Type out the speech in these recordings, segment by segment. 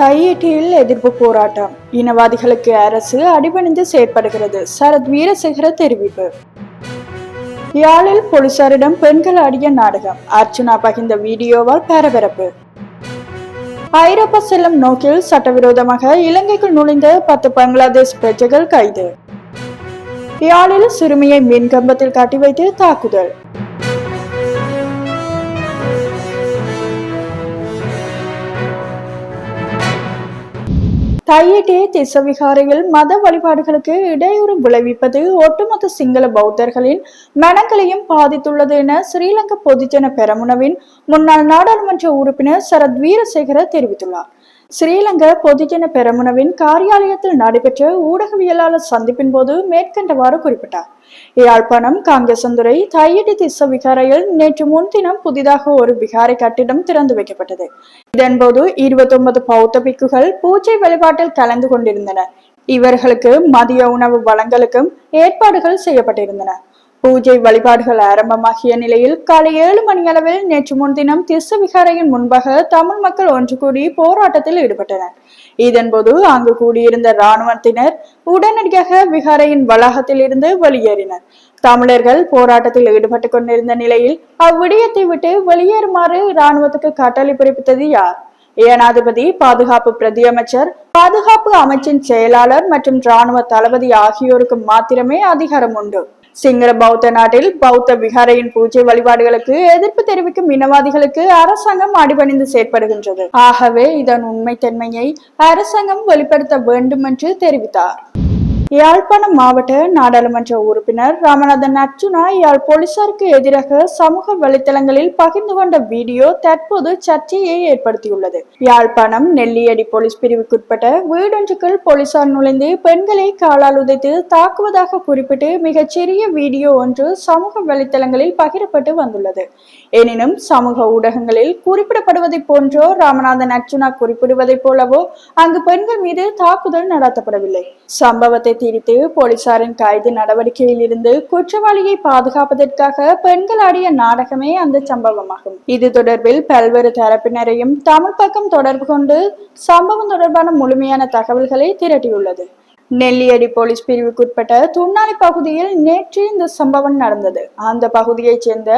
தையிட்டியில் எதிர்ப்பு போராட்டம். இனவாதிகளுக்கு அரசு அடிபணிந்து செயற்படுகிறது. சரத் வீரசேகர தெரிவிப்பு. யாழில் போலீசாரிடம் பெண்கள் அடிய நாடகம். அர்ச்சுனா பகிர்ந்த வீடியோவால் பரபரப்பு. ஐரோப்பா செல்லும் நோக்கில் சட்டவிரோதமாக இலங்கைக்குள் நுழைந்த பத்து பங்களாதேஷ் பிரஜைகள் கைது. யாழில் சிறுமியை மின்கம்பத்தில் கட்டி வைத்து தாக்குதல். தையிட்டே திசவிகாரையில் மத வழிபாடுகளுக்கு இடையூறு விளைவிப்பது ஒட்டுமொத்த சிங்கள பௌத்தர்களின் மனங்களையும் பாதித்துள்ளது என ஸ்ரீலங்கா பொதுஜன பெரமுனவின் முன்னாள் நாடாளுமன்ற உறுப்பினர் சரத் வீரசேகர தெரிவித்துள்ளார். ஸ்ரீலங்கா பொதுஜன பெரமுனவின் காரியாலயத்தில் நடைபெற்ற ஊடகவியலாளர் சந்திப்பின் போது மேற்கண்டவாறு குறிப்பிட்டார். யாழ்ப்பாணம் காங்கேசந்துறை தையடி திச விகாரையில் நேற்று முன்தினம் புதிதாக ஒரு விகாரை கட்டிடம் திறந்து வைக்கப்பட்டது. இதன்போது இருபத்தி ஒன்பது பௌத்த பிக்குகள் பூஜை வழிபாட்டில் கலந்து கொண்டிருந்தனர் இவர்களுக்கு மதிய உணவு வழங்கலுக்கும் ஏற்பாடுகள் செய்யப்பட்டிருந்தன. பூஜை வழிபாடுகள் ஆரம்பமாகிய நிலையில் காலை ஏழு மணி அளவில் நேற்று முன்தினம் திஸ்ஸ விகாரையின் முன்பாக தமிழ் மக்கள் ஒன்று கூடி போராட்டத்தில் ஈடுபட்டனர். இதன்போது அங்கு கூடியிருந்த இராணுவத்தினர் உடனடியாக விகாரையின் வளாகத்தில் இருந்து வெளியேறினர். தமிழர்கள் போராட்டத்தில் ஈடுபட்டு கொண்டிருந்த நிலையில் அவ்விடயத்தை விட்டு வெளியேறுமாறு இராணுவத்துக்கு கட்டளை பிறப்பித்தது யார்? ஏனாதிபதி பாதுகாப்பு பிரதியமைச்சர் பாதுகாப்பு அமைச்சின் செயலாளர் மற்றும் இராணுவ தளபதி ஆகியோருக்கு மாத்திரமே அதிகாரம் உண்டு. சிங்கள பௌத்த நாட்டில் பௌத்த விகாரையின் பூஜை வழிபாடுகளுக்கு எதிர்ப்பு தெரிவிக்கும் இனவாதிகளுக்கு அரசாங்கம் அடிபணிந்து செயற்படுகின்றது. ஆகவே இதன் உண்மைத்தன்மையை அரசாங்கம் வெளிப்படுத்த வேண்டும் என்று தெரிவித்தார். யாழ்ப்பாணம் மாவட்ட நாடாளுமன்ற உறுப்பினர் ராமநாதன் அர்ஜுனா யாழ் போலீசாருக்கு எதிராக சமூக வலைத்தளங்களில் பகிர்ந்து கொண்ட வீடியோ தற்போது சர்ச்சையை ஏற்படுத்தியுள்ளது. யாழ்ப்பாணம் நெல்லியடி போலீஸ் பிரிவுக்குட்பட்ட வீடொன்றுக்குள் போலீசார் நுழைந்து பெண்களை காலால் உதைத்து தாக்குவதாக குறிப்பிட்டு மிகச்சிறிய வீடியோ ஒன்று சமூக வலைத்தளங்களில் பகிரப்பட்டு வந்துள்ளது. எனினும் சமூக ஊடகங்களில் குறிப்பிடப்படுவதை போன்றோ ராமநாதன் அர்ஜுனா குறிப்பிடுவதைப் போலவோ அங்கு பெண்கள் மீது தாக்குதல் நடத்தப்படவில்லை. சம்பவத்தை தீர்த்து போலீசாரின் கைது நடவடிக்கையில் இருந்து குற்றவாளியை பாதுகாப்பதற்காக பெண்கள் ஆடிய நாடகமே அந்த சம்பவமாகும். இது தொடர்பில் பல்வேறு தரப்பினரையும் தமிழ் பக்கம் தொடர்பு கொண்டு சம்பவம் தொடர்பான முழுமையான தகவல்களை திரட்டியுள்ளது. நெல்லியடி போலீஸ் பிரிவுக்குட்பட்ட துண்ணாலி பகுதியில் நேற்று இந்த சம்பவம் நடந்தது. அந்த பகுதியைச் சேர்ந்த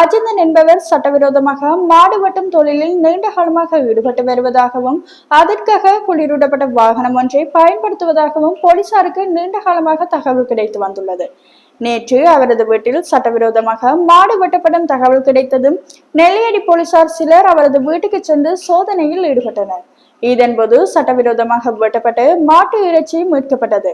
அஜிந்தன் என்பவர் சட்டவிரோதமாக மாடு வட்டும் தொழிலில் நீண்ட காலமாக ஈடுபட்டு வருவதாகவும் அதற்காக குளிரூட்டப்பட்ட வாகனம் ஒன்றை பயன்படுத்துவதாகவும் போலீசாருக்கு நீண்ட காலமாக தகவல் கிடைத்து வந்துள்ளது. நேற்று அவரது வீட்டில் சட்டவிரோதமாக மாடு வெட்டப்படும் தகவல் கிடைத்ததும் நெல்லியடி போலீசார் சிலர் அவரது வீட்டுக்கு சென்று சோதனையில் ஈடுபட்டனர். இதன்போது சட்டவிரோதமாக வெட்டப்பட்டு மாட்டு இறைச்சி மீட்கப்பட்டது.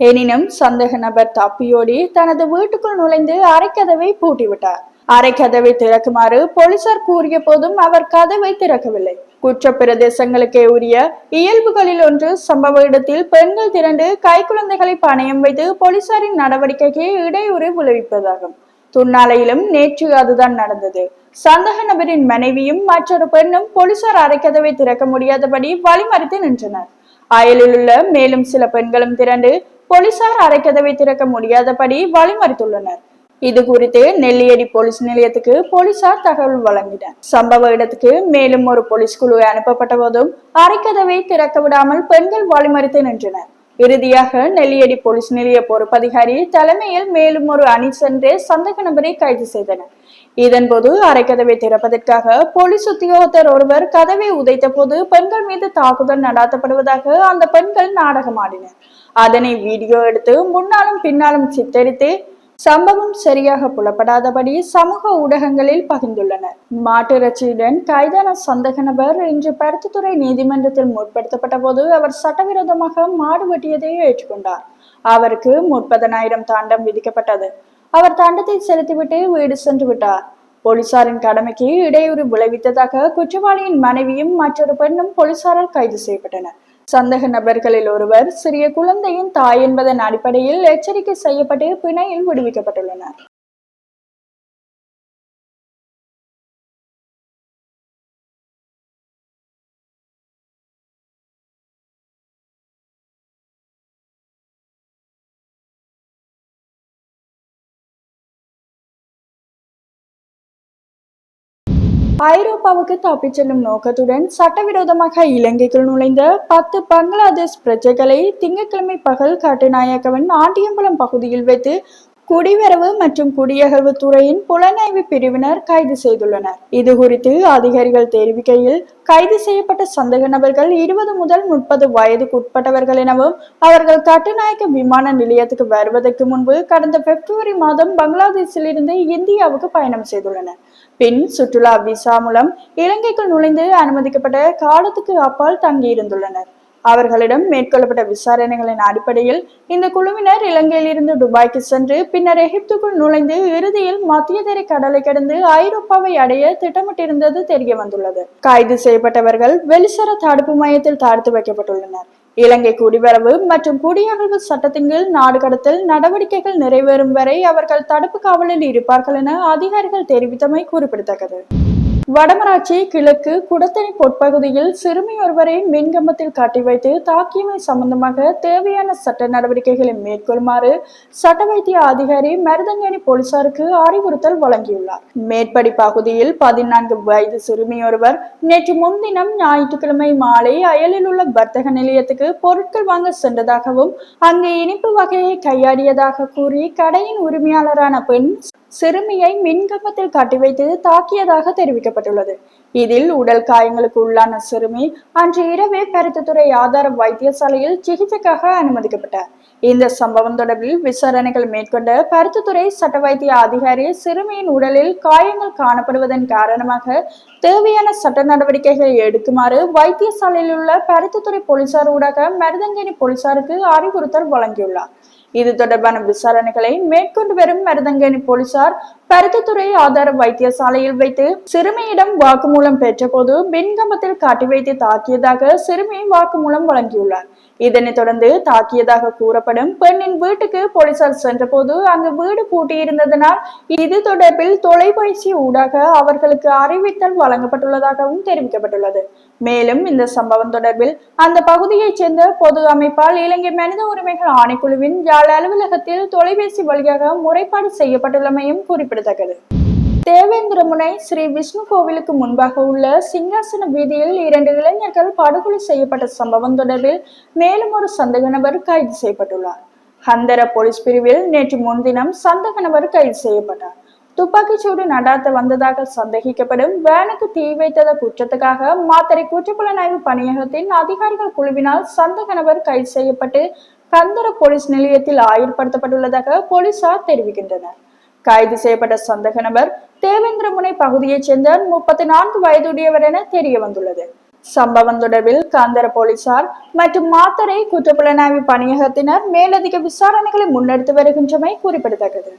எனினும் சந்தேக நபர் தப்பியோடி தனது வீட்டுக்குள் நுழைந்து அரைக்கதவை பூட்டிவிட்டார். அரைக்கதவை திறக்குமாறு போலீசார் கூறிய போதும் அவர் கதவை திறக்கவில்லை. குற்ற பிரதேசங்களுக்கே உரிய இயல்புகளில் ஒன்று சம்பவ இடத்தில் பெண்கள் திரண்டு கைக்குழந்தைகளை பணயம் வைத்து போலீசாரின் நடவடிக்கைக்கு இடையூறு விளைவிப்பதாகும். துண்ணாலையிலும் நேற்று அதுதான் நடந்தது. சந்தக நபரின் மனைவியும் மற்றொரு பெண்ணும் போலீசார் அரைக்கதவை திறக்க முடியாதபடி வழிமறித்து நின்றனர். அயலில் உள்ள மேலும் சில பெண்களும் திரண்டு போலீசார் அரைக்கதவை திறக்க முடியாதபடி வழிமறித்துள்ளனர். இது குறித்து நெல்லியடி போலீஸ் நிலையத்துக்கு போலீசார் தகவல் வழங்கினர். சம்பவ இடத்துக்கு மேலும் ஒரு போலீஸ் குழு அனுப்பப்பட்ட போதும் அரைக்கதவை திறக்க விடாமல் பெண்கள் வழிமறித்து நின்றனர். இறுதியாக நெல்லியடி போலீஸ் நிலைய பொறுப்பதிகாரி தலைமையில் மேலும் ஒரு அணி சென்று சந்தேக நபரை கைது செய்தனர். இதன்போது அரைக்கதவை திறப்பதற்காக போலீஸ் உத்தியோகத்தர் ஒருவர் கதவை உதைத்த போது பெண்கள் மீது தாக்குதல் நடாத்தப்படுவதாக அந்த பெண்கள் நாடகமாடினர். அதனை வீடியோ எடுத்து முன்னாலும் பின்னாலும் சித்தரித்து சம்பவம் சரியாக புலப்படாதபடி சமூக ஊடகங்களில் பகிர்ந்துள்ளனர் மாட்டிறைச்சியுடன் கைதான சந்தேக நபர் இன்று பருத்தித்துறை நீதிமன்றத்தில் முற்படுத்தப்பட்ட போது அவர் சட்டவிரோதமாக மாடு வெட்டியதை ஏற்றுக்கொண்டார். அவருக்கு முப்பதனாயிரம் தாண்டம் விதிக்கப்பட்டது. அவர் தண்டத்தை செலுத்திவிட்டு வீடு சென்று விட்டார். போலீசாரின் கடமைக்கு இடையூறு விளைவித்ததாக குற்றவாளியின் மனைவியும் மற்றொரு பெண்ணும் போலீசாரால் கைது செய்யப்பட்டனர். சந்தேக நபர்களில் ஒருவர் சிறிய குழந்தையின் தாய் என்பதன் அடிப்படையில் எச்சரிக்கை செய்யப்பட்டு பிணையில் விடுவிக்கப்பட்டுள்ளனர். ஐரோப்பாவுக்கு தப்பிச் செல்லும் நோக்கத்துடன் சட்டவிரோதமாக இலங்கைக்குள் நுழைந்த பத்து பங்களாதேஷ் பிரஜைகளை திங்கட்கிழமை பகல் கட்டுநாயக்கவன் ஆண்டியம்பலம் பகுதியில் வைத்து குடிவரவு மற்றும் குடியகழ்வு துறையின் புலனாய்வு பிரிவினர் கைது செய்துள்ளனர். இது குறித்து அதிகாரிகள் தெரிவிக்கையில் கைது செய்யப்பட்ட சந்தேக நபர்கள் இருபது முதல் முப்பது வயதுக்கு உட்பட்டவர்கள் எனவும் அவர்கள் கட்டுநாயக்க விமான நிலையத்துக்கு வருவதற்கு முன்பு கடந்த பிப்ரவரி மாதம் பங்களாதேஷில் இருந்து இந்தியாவுக்கு பயணம் செய்துள்ளனர். பின் சுற்றுலா விசா மூலம் இலங்கைக்குள் நுழைந்து அனுமதிக்கப்பட்ட காலத்துக்கு அப்பால் தங்கியிருந்துள்ளனர். அவர்களிடம் மேற்கொள்ளப்பட்ட விசாரணைகளின் அடிப்படையில் இந்த குழுவினர் இலங்கையில் இருந்து துபாய்க்கு சென்று பின்னர் எகிப்துக்குள் நுழைந்து இறுதியில் மத்திய தரை கடலை கடந்து ஐரோப்பாவை அடைய திட்டமிட்டிருந்தது தெரிய வந்துள்ளது. கைது செய்யப்பட்டவர்கள் வெளிசர தடுப்பு மையத்தில் தடுத்து வைக்கப்பட்டுள்ளனர். இலங்கை குடிவரவு மற்றும் குடியகழ்வு சட்டத்தின் கீழ் நாடு கடத்தல் நடவடிக்கைகள் நிறைவேறும் வரை அவர்கள் தடுப்பு காவலில் இருப்பார்கள் என அதிகாரிகள் தெரிவித்தமை குறிப்பிடத்தக்கது. வடமராட்சி கிழக்கு குடத்தணி பொற்பகுதியில் சிறுமி ஒருவரை மின்கம்பத்தில் காட்டி வைத்து தாக்கியமை சம்பந்தமாக தேவையான சட்ட நடவடிக்கைகளை மேற்கொள்ளுமாறு சட்ட வைத்திய அதிகாரி மருதங்கேணி போலீசாருக்கு அறிவுறுத்தல் வழங்கியுள்ளார். மேற்படி பகுதியில் பதினான்கு வயது சிறுமி ஒருவர் நேற்று முன்தினம் ஞாயிற்றுக்கிழமை மாலை அயலில் உள்ள வர்த்தக நிலையத்துக்கு பொருட்கள் வாங்க சென்றதாகவும் அங்கு இனிப்பு வகையை கையாடியதாக கூறி கடையின் உரிமையாளரான பெண் சிறுமியை மின்கம்பத்தில் கட்டி வைத்து தாக்கியதாக தெரிவிக்கப்பட்டுள்ளது. இதில் உடல் காயங்களுக்கு உள்ளான சிறுமி அன்று இரவே பருத்தித்துறை ஆதார வைத்தியசாலையில் சிகிச்சைக்காக அனுமதிக்கப்பட்டார். இந்த சம்பவம் தொடர்பில் விசாரணைகள் மேற்கொண்ட பருத்தித்துறை சட்ட வைத்திய அதிகாரி சிறுமியின் உடலில் காயங்கள் காணப்படுவதன் காரணமாக தேவையான சட்ட நடவடிக்கைகளை எடுக்குமாறு வைத்தியசாலையில் உள்ள பருத்தித்துறை போலீசார் ஊடாக மருதங்கனி போலீசாருக்கு அறிவுறுத்தல் வழங்கியுள்ளார். இது தொடர்பான விசாரணைகளை மேற்கொண்டு வரும் மருதங்கேணி போலீசார் பருத்தித்துறை ஆதார வைத்தியசாலையில் வைத்து சிறுமியிடம் வாக்குமூலம் பெற்றபோது பின்கம்பத்தில் காட்டி வைத்து தாக்கியதாக சிறுமி வாக்குமூலம் வழங்கியுள்ளார். இதனைத் தொடர்ந்து தாக்கியதாக கூறப்படும் பெண்ணின் வீட்டுக்கு போலீசார் சென்றபோது அங்கு வீடு பூட்டியிருந்ததனால் இது தொடர்பில் தொலைபேசி ஊடாக அவர்களுக்கு அறிவித்தல் வழங்கப்பட்டுள்ளதாகவும் தெரிவிக்கப்பட்டுள்ளது. மேலும் இந்த சம்பவம் தொடர்பில் அந்த பகுதியைச் சேர்ந்த பொது அமைப்பால் இலங்கை மனித உரிமைகள் ஆணைக்குழுவின் யாழ் அலுவலகத்தில் தொலைபேசி வழியாக முறைப்பாடு செய்யப்பட்டுள்ளமையும் குறிப்பிடத்தக்கது. தேவேந்திரமுனை ஸ்ரீ விஷ்ணு கோவிலுக்கு முன்பாக உள்ள சிங்காசன வீதியில் இரண்டு இளைஞர்கள் படுகொலை செய்யப்பட்ட சம்பவம் தொடர்பில் மேலும் ஒரு சந்தேக நபர் கைது செய்யப்பட்டுள்ளார். ஹந்தர போலீஸ் பிரிவில் நேற்று முன்தினம் சந்தேக நபர் கைது செய்யப்பட்டார். துப்பாக்கிச்சூடு நடாத்த வந்ததாக சந்தேகிக்கப்படும் வேனுக்கு தீ வைத்தத குற்றத்துக்காக மாத்தறை குற்றப்புலனாய்வு பணியகத்தின் அதிகாரிகள் குழுவினால் சந்தேக நபர் கைது செய்யப்பட்டு கந்தர போலீஸ் நிலையத்தில் ஆயுர்படுத்தப்பட்டுள்ளதாக போலீசார் தெரிவிக்கின்றனர். கைது செய்யப்பட்ட சந்தேக நபர் தேவேந்திரமுனை பகுதியைச் சேர்ந்த முப்பத்தி நான்கு வயதுடையவர் என தெரிய வந்துள்ளது சம்பவம் தொடர்பில் காந்தர போலீசார் மற்றும் மாத்தரை குற்றப்புலனாய்வு பணியகத்தினர் மேலதிக விசாரணைகளை முன்னெடுத்து வருகின்றமை குறிப்பிடத்தக்கது.